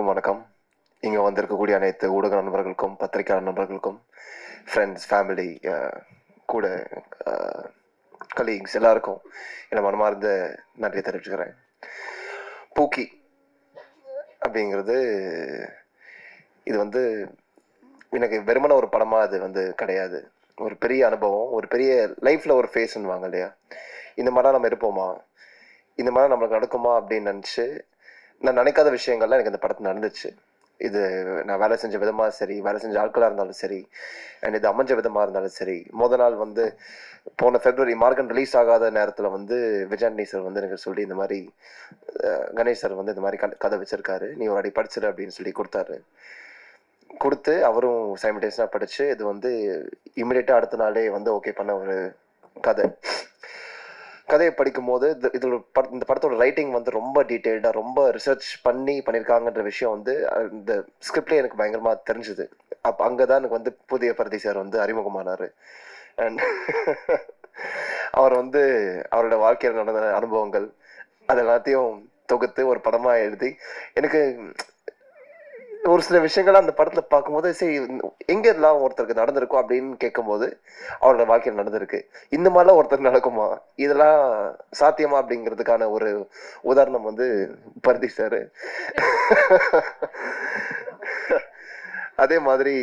அனைவருக்கும் வணக்கம். இங்கே வந்திருக்கக்கூடிய அனைத்து ஊடக நண்பர்களுக்கும் பத்திரிகையாளர் நண்பர்களுக்கும் ஃப்ரெண்ட்ஸ் ஃபேமிலி கூட கலீக்ஸ் எல்லாருக்கும் என்னை மனமார்ந்த நன்றி தெரிவிச்சுக்கிறேன். பூக்கி அப்படிங்கிறது இது வந்து எனக்கு வெறுமன ஒரு படமாக அது வந்து கிடையாது. ஒரு பெரிய அனுபவம் ஒரு பெரிய லைஃப்பில் ஒரு ஃபேஸ்ன்னு வாங்க இல்லையா? இந்த மாதிரிலாம் நம்ம இருப்போமா? இந்த மாதிரி நம்மளுக்கு நடக்குமா அப்படின்னு நினச்சி நான் நினைக்காத விஷயங்கள்லாம் எனக்கு இந்த படத்தில் நடந்துச்சு. இது நான் வேலை செஞ்ச விதமாக சரி வேலை செஞ்ச ஆட்களாக இருந்தாலும் சரி அண்ட் இது அமைஞ்ச விதமாக இருந்தாலும் சரி முத நாள் வந்து போன ஃபெப்ரவரி மார்க்கன் ரிலீஸ் ஆகாத நேரத்தில் வந்து விஜயாண்டி சார் வந்து எனக்கு சொல்லி இந்த மாதிரி கணேஷ் சார் வந்து இந்த மாதிரி கதை- கதை வச்சிருக்காரு. நீ ஒரு அடி படிச்சிரு அப்படின்னு சொல்லி கொடுத்தாரு. கொடுத்து அவரும் சைமல்டேனியஸாக படித்து இது வந்து இமிடியேட்டாக அடுத்த நாளே வந்து ஓகே பண்ண ஒரு கதை. கதையை படிக்கும்போது போது இதில் பட இந்த படத்தோட ரைட்டிங் வந்து ரொம்ப டீட்டெயில்டாக ரொம்ப ரிசர்ச் பண்ணி பண்ணியிருக்காங்கன்ற விஷயம் வந்து இந்த ஸ்கிரிப்ட்லேயே எனக்கு பயங்கரமாக தெரிஞ்சுது. அப் அங்கே தான் எனக்கு வந்து புதிய பரதி சார் வந்து அறிமுகமானார். அண்ட் அவர் வந்து அவரோட வாழ்க்கையில் நடந்த அனுபவங்கள் அது எல்லாத்தையும் தொகுத்து ஒரு படமாக எழுதி எனக்கு ஒரு சில விஷயங்கள் அந்த படத்துல பார்க்கும்போது சரி எங்க எல்லாம் ஒருத்தருக்கு நடந்திருக்கும் அப்படின்னு கேட்கும்போது அவரோட வாழ்க்கையில் நடந்திருக்கு. இந்த மாதிரிலாம் ஒருத்தருக்கு நடக்குமா? இதெல்லாம் சாத்தியமா அப்படிங்கிறதுக்கான ஒரு உதாரணம் வந்து பருதி சார். அதே மாதிரி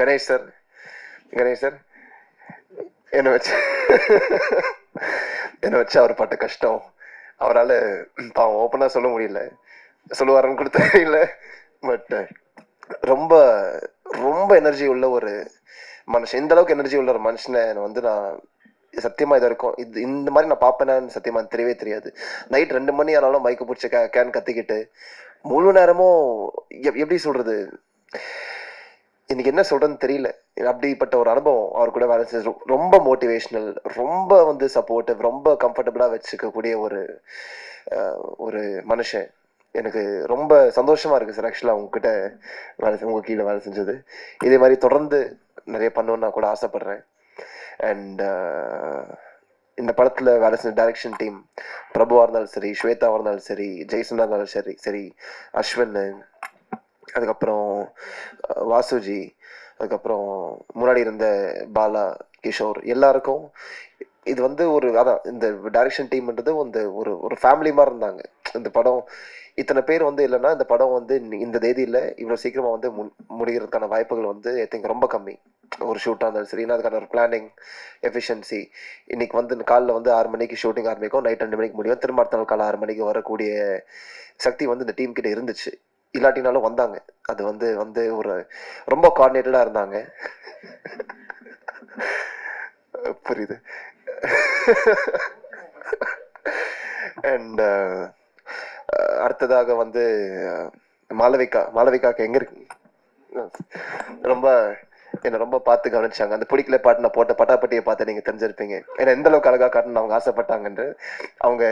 கணேஷ் சார். கணேஷ் சார் என்னை வச்சு என்னை வச்சு அவர் பட்ட கஷ்டம். அவரால் பாவம் ஓப்பனாக சொல்ல முடியல. சொல்லுவாருன்னு கூட தெரியல. பட் uh, ரொம்ப ரொம்ப எனர்ஜி உள்ள ஒரு மனுஷன். இந்த அளவுக்கு எனர்ஜி உள்ள ஒரு மனுஷனை வந்து நான் சத்தியமா இது இருக்கும் இது இந்த மாதிரி நான் பார்ப்பேனான்னு சத்தியமா தெரியவே தெரியாது. நைட் ரெண்டு மணி ஆனாலும் மைக்க பிடிச்ச கே கேன் கத்திக்கிட்டு முழு நேரமும் எப்- எப்படி சொல்றது? இன்னைக்கு என்ன சொல்றதுன்னு தெரியல. அப்படிப்பட்ட ஒரு அனுபவம் அவர் கூட வேலை செஞ்சு ரொம்ப மோட்டிவேஷனல் ரொம்ப வந்து சப்போர்ட்டிவ் ரொம்ப கம்ஃபர்டபுளா வச்சுக்கக்கூடிய ஒரு ஒரு மனுஷன். எனக்கு ரொம்ப சந்தோஷமா இருக்கு சார் ஆக்சுவலாக உங்ககிட்ட வேலை உங்க கீழே வேலை செஞ்சது. இதே மாதிரி தொடர்ந்து நிறைய பண்ணணும்னு நான் கூட ஆசைப்படுறேன். அண்ட் இந்த படத்துல வேலை செஞ்ச டைரக்ஷன் டீம் பிரபுவா இருந்தாலும் சரி ஸ்வேதாவா இருந்தாலும் சரி ஜெய்சனா இருந்தாலும் சரி சரி அஸ்வின் அதுக்கப்புறம் வாசுஜி அதுக்கப்புறம் முன்னாடி இருந்த பாலா கிஷோர் எல்லாருக்கும் இது வந்து ஒரு அதான் இந்த டைரக்ஷன் டீம்ன்றது வந்து ஒரு ஒரு ஃபேமிலி மாதிரி இருந்தாங்க. இந்த படம் இத்தனை பேர் வந்து இல்லைன்னா இந்த படம் வந்து இந்த தேதியில் இவ்வளோ சீக்கிரமாக வந்து முன் முடிகிறதுக்கான வாய்ப்புகள் வந்து ஐ திங்க் ரொம்ப கம்மி. ஒரு ஷூட்டாக இருந்தாலும் சரி ஏன்னா அதுக்கான ஒரு பிளானிங் எஃபிஷியன்சி இன்னைக்கு வந்து காலைல வந்து ஆறு மணிக்கு ஷூட்டிங் ஆரம்பிக்கும் நைட் ரெண்டு மணிக்கு முடியும். திரும்ப அடுத்த நாள் காலை ஆறு மணிக்கு வரக்கூடிய சக்தி வந்து இந்த டீம் கிட்ட இருந்துச்சு. இல்லாட்டினாலும் வந்தாங்க. அது வந்து வந்து ஒரு ரொம்ப கோஆர்டினேட்டடாக இருந்தாங்க. புரியுது. அண்ட் அடுத்ததாக வந்து மாலவிகா மாலவிகாக்கு எங்க இருக்கு? ரொம்ப என்னை ரொம்ப பார்த்து கவனிச்சாங்க. அந்த பிடிக்கல பாட்டு நான் போட்ட பட்டாப்பட்டியை பார்த்து நீங்க தெரிஞ்சிருப்பீங்க. ஏன்னா எந்த அளவுக்கு அழகா காட்டணும்னு அவங்க ஆசைப்பட்டாங்கன்று அவங்க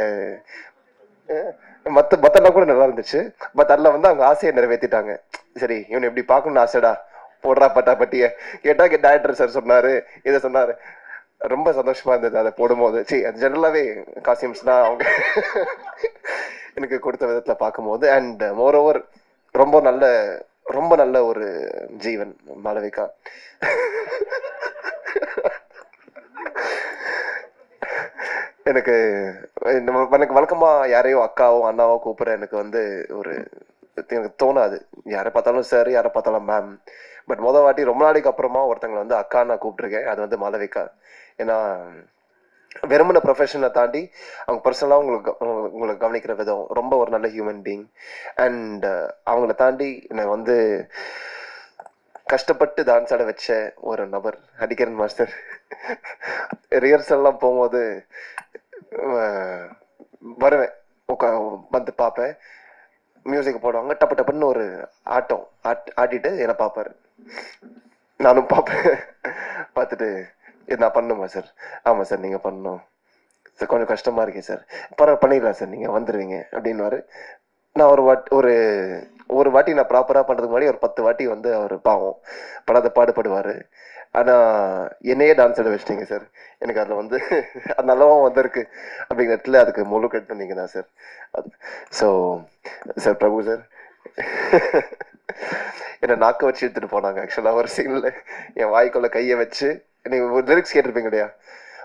அஹ், மத்த மத்தெல்லாம் கூட நல்லா இருந்துச்சு. பட் அதில் வந்து அவங்க ஆசையை நிறைவேற்றிட்டாங்க சரி இவனை எப்படி பார்க்கணும்னு ஆசைடா. போடுறா பட்டாப்பட்டிய கேட்டா டேரக்டர் சார் சொன்னாரு. இதை சொன்னாரு. ரொம்ப சந்தோஷமா இருந்தது அதை போடும்போது. சரி ஜெனரலாகவே காஸ்டியூம்ஸ் தான் அவங்க. எனக்கு கொடுத்த விதத்துல பார்க்கும்போது அண்ட் மோர் ஓவர் ரொம்ப நல்ல ரொம்ப நல்ல ஒரு ஜீவன் மாளவிகா. எனக்கு எனக்கு வழக்கமா யாரையோ அக்காவோ அண்ணாவோ கூப்பிட எனக்கு வந்து ஒரு எனக்கு தோணாது. யாரை பார்த்தாலும் சார் யாரை பார்த்தாலும் மேம் பட் முத வாட்டி ரொம்ப நாளைக்கு அப்புறமா ஒருத்தங்களை வந்து அக்கா நான் கூப்பிட்டுருக்கேன். அது வந்து மாளவிகா. ஏன்னா வெறுமன ப்ரொஃபஷனை தாண்டி அவங்க பர்சனலாக உங்களுக்கு உங்களை கவனிக்கிற விதம் ரொம்ப ஒரு நல்ல ஹியூமன் பீயிங் அண்ட் அவங்கள தாண்டி என்னை வந்து கஷ்டப்பட்டு டான்ஸ் ஆட வச்ச ஒரு நபர் ஹரிகரன் மாஸ்டர். ரிஹர்சல்லாம் போகும்போது வருவேன். உட்கா வந்து பார்ப்பேன். மியூசிக் போடுவாங்க டப்பு டப்புன்னு ஒரு ஆட்டம். ஆட் ஆட்டிட்டு என்னை பார்ப்பாரு. நானும் பார்ப்பேன். பார்த்துட்டு இது நான் பண்ணுமா சார் ஆமாம் சார் நீங்கள் பண்ணணும். சார் கொஞ்சம் கஷ்டமாக இருக்கே சார் பரவாயில்ல பண்ணிடலாம் சார் நீங்கள் வந்துடுவீங்க அப்படின்னுவாரு. நான் ஒரு வாட் ஒரு ஒரு வாட்டி நான் ப்ராப்பராக பண்ணுறதுக்கு முன்னாடி ஒரு பத்து வாட்டி வந்து அவர் பாவம். படாத பாடுபடுவார். ஆனால் என்னையே டான்ஸ் ஆட வச்சிட்டீங்க சார் எனக்கு அதில் வந்து அது நல்லாவும் வந்திருக்கு. அப்படிங்கிற இடத்துல அதுக்கு முழு கட் பண்ணிங்க தான் sir so sir Prabhu sir என்னை நாக்க வச்சு எடுத்துட்டு போனாங்க. ஆக்சுவலாக ஒரு சீனில் என் வாய்க்குள்ள கையை வச்சு நீங்கள் ஒரு லிரிக்ஸ் கேட்டிருப்பீங்க இல்லையா?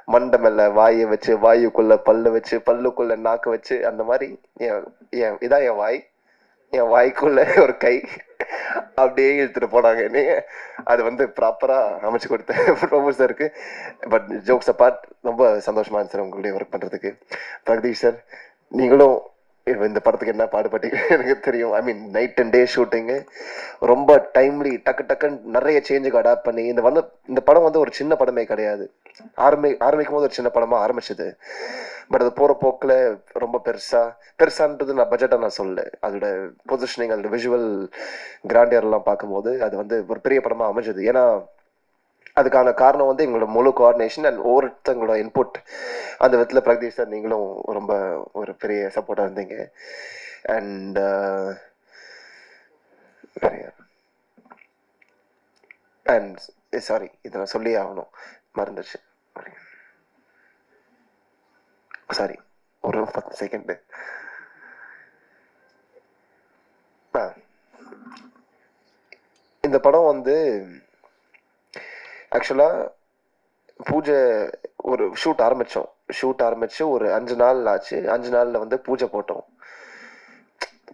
மண்டை வாயை வச்சு வாயுக்குள்ள பல்லு வச்சு பல்லுக்குள்ள நாக்க வச்சு அந்த மாதிரி என் என் இதான் என் வாய். என் வாய்க்குள்ள ஒரு கை. அப்படியே இழுத்துட்டு போனாங்க என்னைய அது வந்து ப்ராப்பரா அமைச்சு கொடுத்தேன் ரொம்ப இருக்கு. பட் ஜோக்ஸ் அப்பார்ட் ரொம்ப சந்தோஷமா இருந்துச்சு சார் உங்களுடைய ஒர்க் பண்றதுக்கு. பிரகதீஷ் சார் நீங்களும் இந்த படத்துக்கு என்ன பாடுபட்டீங்க எனக்கு தெரியும். I mean night and day shooting ரொம்ப டைம்லி டக்கு டக்குன்னு நிறைய சேஞ்சுக்கு அடாப்ட் பண்ணி இந்த வந்து இந்த படம் வந்து ஒரு சின்ன படமே கிடையாது. ஆரம்பி ஆரம்பிக்கும் போது ஒரு சின்ன படமாக ஆரம்பிச்சது. பட் அது போகிற போக்கில் ரொம்ப பெருசாக பெருசான்றது நான் பட்ஜெட்டாக நான் சொல்லல. அதோட பொசிஷனிங் அதோட விஷுவல் கிராண்டியர்லாம் பார்க்கும்போது அது வந்து ஒரு பெரிய படமாக அமைஞ்சது. ஏன்னா அதுக்கான காரணம் வந்து எங்களோட முழு கோஆர்டினேஷன் அண்ட் ஒவ்வொருத்தங்களோட இன்புட் அந்த விதத்தில் பிரகதீஷ் சார் நீங்களும் ரொம்ப ஒரு பெரிய சப்போர்ட்டாக இருந்தீங்க. அண்ட் அண்ட் சாரி இதை நான் சொல்லி ஆகணும். மறந்துச்சு சாரி ஒரு பத்து செகண்டு இந்த படம் வந்து ஆக்சுவலாக பூஜை ஒரு ஷூட் ஆரம்பித்தோம் ஷூட் ஆரம்பித்து ஒரு அஞ்சு நாள் ஆச்சு. அஞ்சு நாளில் வந்து பூஜை போட்டோம்.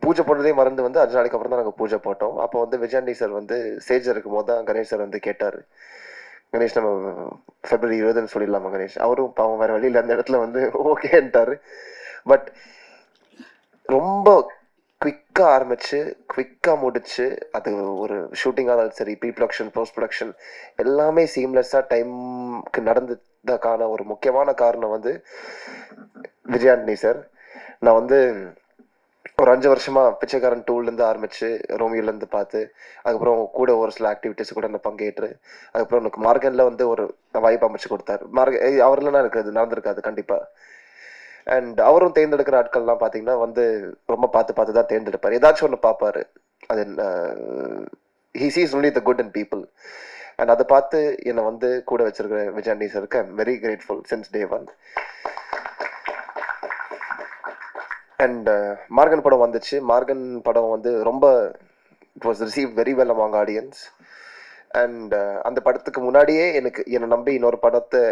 பூஜை போட்டதே மறந்து வந்து அஞ்சு நாளைக்கு அப்புறம் தான் நாங்கள் பூஜை போட்டோம். அப்போ வந்து விஜயாண்டி சார் வந்து ஸ்டேஜில் இருக்கும் போது தான் கணேஷ் சார் வந்து கேட்டார். கணேஷ் நம்ம ஃபெப்ரவரி இருபதுன்னு சொல்லிடலாமா கணேஷ்? அவரும் பாவம் வேறு வழியில் அந்த இடத்துல வந்து ஓகேன்ட்டாரு பட் ரொம்ப குவிக்காக ஆரம்பிச்சு குவிக்காக முடிச்சு அது ஒரு ஷூட்டிங்காக இருந்தாலும் சரி ப்ரீ ப்ரொடக்ஷன் போஸ்ட் ப்ரொடக்ஷன் எல்லாமே சீம்லெஸ்ஸாக டைம்க்கு நடந்ததுக்கான ஒரு முக்கியமான காரணம் வந்து விஜயாண்டனி சார் நான் வந்து ஒரு அஞ்சு வருஷமா பிச்சைக்காரன் டூல்லேருந்து ஆரம்பிச்சு ரோமியோலேருந்து பார்த்து அதுக்கப்புறம் கூட ஒரு சில ஆக்டிவிட்டீஸ் கூட நான் பங்கேற்று அதுக்கப்புறம் எனக்கு மார்கனில் வந்து ஒரு வாய்ப்பு அமைச்சு கொடுத்தாரு. மார்க அவர்லாம் எனக்கு அது நடந்திருக்காது கண்டிப்பாக அண்ட் அவரும் தேர்ந்தெடுக்கிற ஆட்கள்லாம் பார்த்தீங்கன்னா வந்து ரொம்ப பார்த்து பார்த்து தான் தேர்ந்தெடுப்பார். ஏதாச்சும் ஒன்று பார்ப்பாரு. அது he sees only the good and people and அதை பார்த்து என்னை வந்து கூட வச்சிருக்கிற Vijayandi சருக்கு I'm very grateful since day one and Maargan படம் வந்துச்சு. மார்கன் படம் வந்து ரொம்ப it was receive very well among audience and அந்த படத்துக்கு முன்னாடியே எனக்கு என்னை நம்பி இன்னொரு படத்தை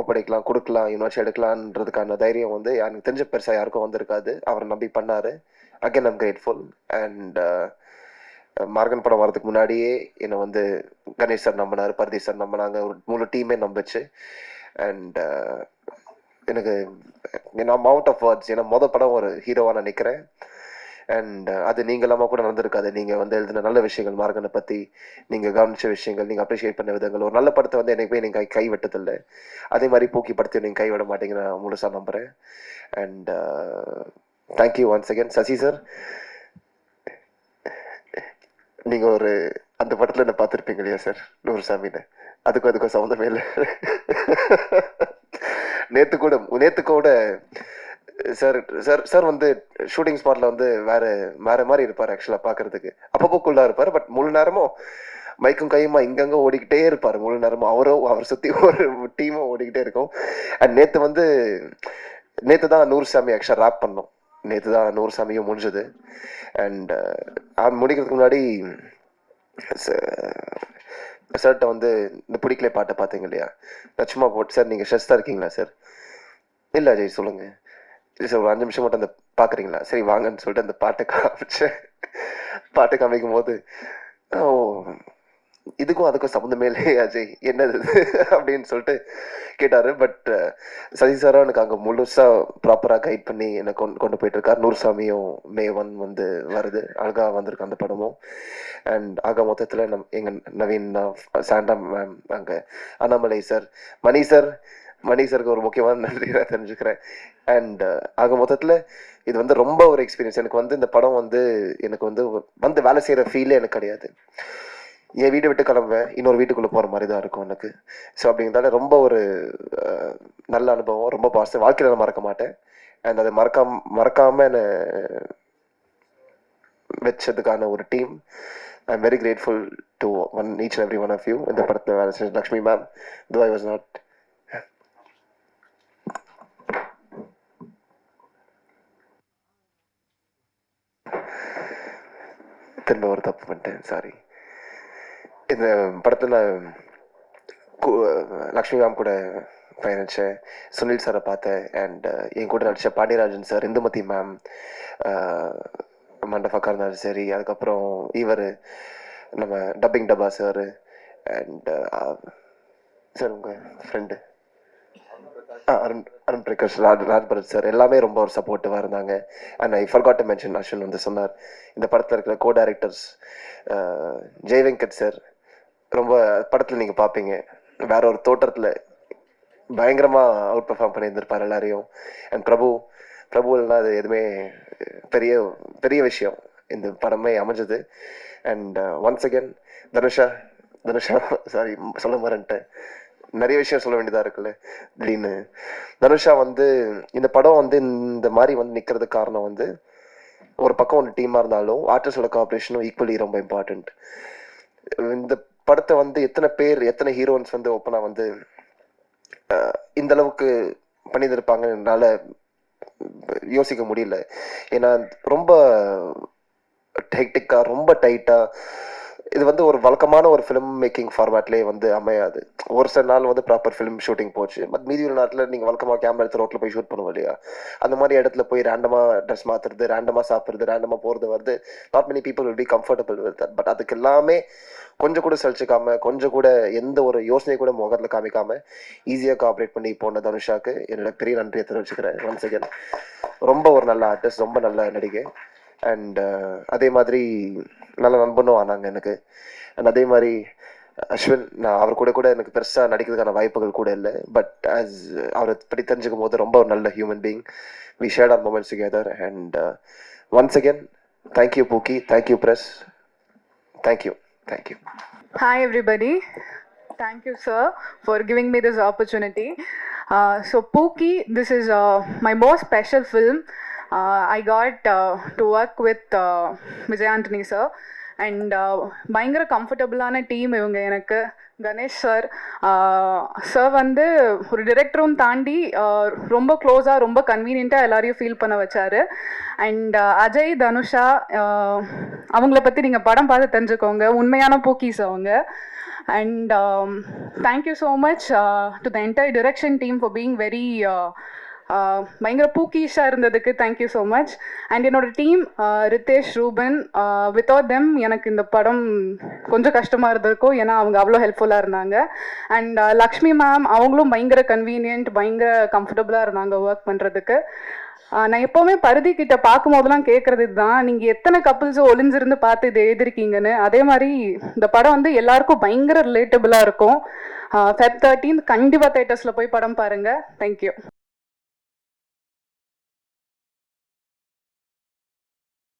ஒப்படைக்கலாம் கொடுக்கலாம் யூனிவர்ஸ் எடுக்கலான்றதுக்கான தைரியம் வந்து எனக்கு தெரிஞ்ச பெருசாக யாருக்கும் வந்திருக்காது. அவரை நம்பி பண்ணாரு. Again I'm grateful and Maargan படம் வரதுக்கு முன்னாடியே என்னை வந்து கணேஷ் சார் நம்பினார் பரதீஷ் சார் நம்பினாங்க. ஒரு முழு டீமே நம்பிச்சு. அண்ட் uh, எனக்கு நான் அவுட் ஆஃப் வேர்ட்ஸ் ஏன்னா மொதல் படம் ஒரு ஹீரோவாக நான் நிற்கிறேன் அண்ட் uh, அது நீங்களாம கூட நடந்திருக்காது நீங்கள் வந்து எழுதின நல்ல விஷயங்கள் மார்கனை பற்றி நீங்கள் கவனிச்ச விஷயங்கள் நீங்கள் அப்ரிஷியேட் பண்ண விதங்கள். ஒரு நல்ல படத்தை வந்து எனக்கு போய் நீங்கள் கை வெட்டதில்லை அதே மாதிரி பூக்கி படத்தை நீங்க கைவிட மாட்டீங்க நான் முழுசா நம்புறேன். And thank you once again Sasi sir நீங்கள் ஒரு அந்த படத்தில் என்ன பார்த்துருப்பீங்க இல்லையா சார் நூறு சாமின்னு அதுக்கும் அதுக்கும் சம்மந்தமே இல்லை. நேத்து கூட நேத்து கூட சார் சார் சார் வந்து ஷூட்டிங் ஸ்பாட்ல வந்து வேற வேற மாதிரி இருப்பார் ஆக்சுவலா பாக்குறதுக்கு. அப்பப்போ குள்ளா இருப்பார் பட் முழு நேரமும் மைக்கும் கையுமா இங்கங்க ஓடிக்கிட்டே இருப்பார். முழு நேரமும் அவரும் அவர் சுத்தி ஒரு டீமும் ஓடிக்கிட்டே இருக்கும். அண்ட் நேத்து வந்து நேத்து தான் நூறு சாமி ஆக்சுவலா ரேப் பண்ணோம். நேத்து தான் நூறு சாமியும் முடிஞ்சது அண்ட் முடிக்கிறதுக்கு முன்னாடி சார்கிட்ட வந்து இந்த பிடிக்கல பாட்டை பார்த்தீங்க இல்லையா? நான் சும்மா போட்டு சார் நீங்கள் தான் இருக்கீங்களா சார்? இல்லை அஜய் சொல்லுங்கள் சார் ஒரு அஞ்சு நிமிஷம் மட்டும் அந்த பார்க்குறீங்களா சரி வாங்கன்னு சொல்லிட்டு அந்த பாட்டை காமிச்சேன் பாட்டை காமிக்கும் போது ஓ இதுக்கும் அதுக்கும் சம்மந்தமே இல்லையே அஜய் என்னது அப்படின்னு சொல்லிட்டு கேட்டாரு. பட் சசி சாரா எனக்கு அங்கே முழுசாக ப்ராப்பராக கைட் பண்ணி என்னை கொண்டு கொண்டு போயிட்டு இருக்கார் நூறுசாமியும் மே ஒன் வந்து வருது. அழகாக வந்திருக்கு அந்த படமும். அண்ட் ஆக மொத்தத்தில் நம் எங்கள் நவீன் சாண்டா மேம் அங்கே அண்ணாமலை சார் மணி சார் மணி சருக்கு ஒரு முக்கியமான நன்றி நான் தெரிஞ்சுக்கிறேன். அண்ட் ஆக மொத்தத்தில் இது வந்து ரொம்ப ஒரு எக்ஸ்பீரியன்ஸ் எனக்கு வந்து இந்த படம் வந்து எனக்கு வந்து வந்து வேலை செய்கிற ஃபீலே எனக்கு கிடையாது. என் வீடு விட்டு கிளம்புவேன். இன்னொரு வீட்டுக்குள்ளே போகிற மாதிரி தான் இருக்கும் எனக்கு. ஸோ அப்படிங்கிறதால ரொம்ப ஒரு நல்ல அனுபவம். ரொம்ப பாசம் வாழ்க்கையில் நான் மறக்க மாட்டேன். அண்ட் அதை மறக்காம மறக்காமல் என்னை வச்சதுக்கான ஒரு team I am very grateful to one each and every one of you இந்த படத்தில் வேலை செஞ்ச லக்ஷ்மி மேம் தோ ஐ வாஸ் நாட் திரும்ப ஒரு தப்பு பண்ணிட்டேன் சாரி இந்த படத்தில் லக்ஷ்மி மேம் கூட பயணித்தேன் சுனில் சாரை பார்த்தேன் அண்ட் என் கூட நடித்த பாண்டியராஜன் சார் இந்துமதி மேம் மண்டபக்கா இருந்தாலும் சரி. அதுக்கப்புறம் இவர் நம்ம டப்பிங் டப்பா சார் அண்ட் சார் உங்கள் ஃப்ரெண்டு அருண் அருண் பிரகாஷ் ராஜ் ராஜ்பரத் சார் எல்லாமே ரொம்ப ஒரு சப்போர்ட்டிவாக இருந்தாங்க. And I forgot to mention Ashwin வந்து சொன்னார். இந்த படத்தில் இருக்கிற co directors Jai Venkat sir ரொம்ப படத்தில் நீங்கள் பார்ப்பீங்க வேற ஒரு தோற்றத்தில் பயங்கரமாக அவுட் பெர்ஃபார்ம் பண்ணியிருந்திருப்பார் எல்லாரையும். அண்ட் பிரபு பிரபு இல்லைனா அது எதுவுமே பெரிய பெரிய விஷயம். இந்த படமே அமைஞ்சது. And once again Dhanusha Dhanusha sorry சொல்ல மாறேன்ட்டேன் நிறைய விஷயம் சொல்ல வேண்டியதாக இருக்குல்ல? அப்படின்னு. தனுஷா வந்து இந்த படம் வந்து இந்த மாதிரி வந்து நிற்கிறதுக்கு காரணம் வந்து ஒரு பக்கம் ஒரு டீமாக இருந்தாலும் ஆர்டிஸ்டோட காப்பரேஷனும் ஈக்குவலி ரொம்ப இம்பார்ட்டண்ட் இந்த படத்தை வந்து எத்தனை பேர் எத்தனை ஹீரோயின்ஸ் வந்து ஓப்பனாக வந்து இந்த அளவுக்கு பண்ணியிருந்திருப்பாங்க என்னால் யோசிக்க முடியல. ஏன்னா ரொம்ப டெக்டிக்காக ரொம்ப டைட்டாக இது வந்து ஒரு வழக்கமான ஒரு ஃபிலிம் மேக்கிங் ஃபார்மேட்லேயே வந்து அமையாது. ஒரு சில நாள் வந்து ப்ராப்பர் ஃபிலிம் ஷூட்டிங் போச்சு. பட் மீதி உள்ள நேரத்தில் நீங்கள் வழக்கமாக கேமரா எடுத்து ரோட்டில் போய் ஷூட் பண்ணுவோம் இல்லையா? அந்த மாதிரி இடத்துல போய் ரேண்டமாக ட்ரெஸ் மாற்றுறது ரேண்டமாக சாப்பிட்றது ரேண்டமாக போகிறது வருது not many people will be comfortable with but அதுக்கு எல்லாமே கொஞ்சம் கூட சலிச்சுக்காம கொஞ்சம் கூட எந்த ஒரு யோசனை கூட முகத்தில் காமிக்காம ஈஸியாக கோஆப்ரேட் பண்ணி போன தனுஷாக்கு என்னோட பெரிய நன்றியை தெரிவிச்சுக்கிறேன். ஒன்ஸ் அகேன் ரொம்ப ஒரு நல்ல ஆர்டிஸ்ட் ரொம்ப நல்ல நடிகை. அண்ட் uh, அதே மாதிரி நல்ல நண்பனும் ஆனாங்க எனக்கு. அண்ட் அதே மாதிரி அஸ்வின் நான் அவர் கூட கூட எனக்கு பெருசாக நடிக்கிறதுக்கான வாய்ப்புகள் கூட இல்லை. பட் ஆஸ் அவரை பற்றி தெரிஞ்சுக்கும் போது ரொம்ப ஒரு நல்ல human being we shared our moments together and once again thank you pookie thank you press thank you thank you hi everybody thank you sir for giving me this opportunity so pookie this is my most special film I got to work with got uh, sir and uh, uh, பயங்கர கம்ஃபர்டபுளான team இவங்க எனக்கு. Ganesh sir sir வந்து ஒரு டிரெக்டரும் தாண்டி ரொம்ப க்ளோஸாக ரொம்ப கன்வீனியண்ட்டாக எல்லாரையும் ஃபீல் பண்ண வச்சாரு. அண்ட் அஜய் தனுஷா அவங்கள பற்றி நீங்கள் படம் பார்த்து தெரிஞ்சுக்கோங்க. உண்மையான பூக்கீஸ் அவங்க. And thank you so much to the entire direction team for being very பயங்கர பூக்கீஷாக இருந்ததுக்கு thank you so much and என்னோட team Ritesh Ruben without them எனக்கு இந்த படம் கொஞ்சம் கஷ்டமாக இருந்திருக்கும். ஏன்னா அவங்க அவ்வளோ ஹெல்ப்ஃபுல்லாக இருந்தாங்க. அண்ட் லக்ஷ்மி மேம் அவங்களும் பயங்கர கன்வீனியன்ட் பயங்கர கம்ஃபர்டபுளாக இருந்தாங்க ஒர்க் பண்ணுறதுக்கு நான் எப்போவுமே பருதி கிட்ட பார்க்கும்போதெல்லாம் கேட்குறது இதுதான். நீங்கள் எத்தனை கப்புள்ஸ் ஒளிஞ்சிருந்து பார்த்து இதை எழுதிருக்கீங்கன்னு அதே மாதிரி இந்த படம் வந்து எல்லாருக்கும் பயங்கர ரிலேட்டபுளாக இருக்கும். ஃபெப் தேர்ட்டீன் கண்டிப்பாக தேட்டர்ஸில் போய் படம் பாருங்கள் தேங்க்யூ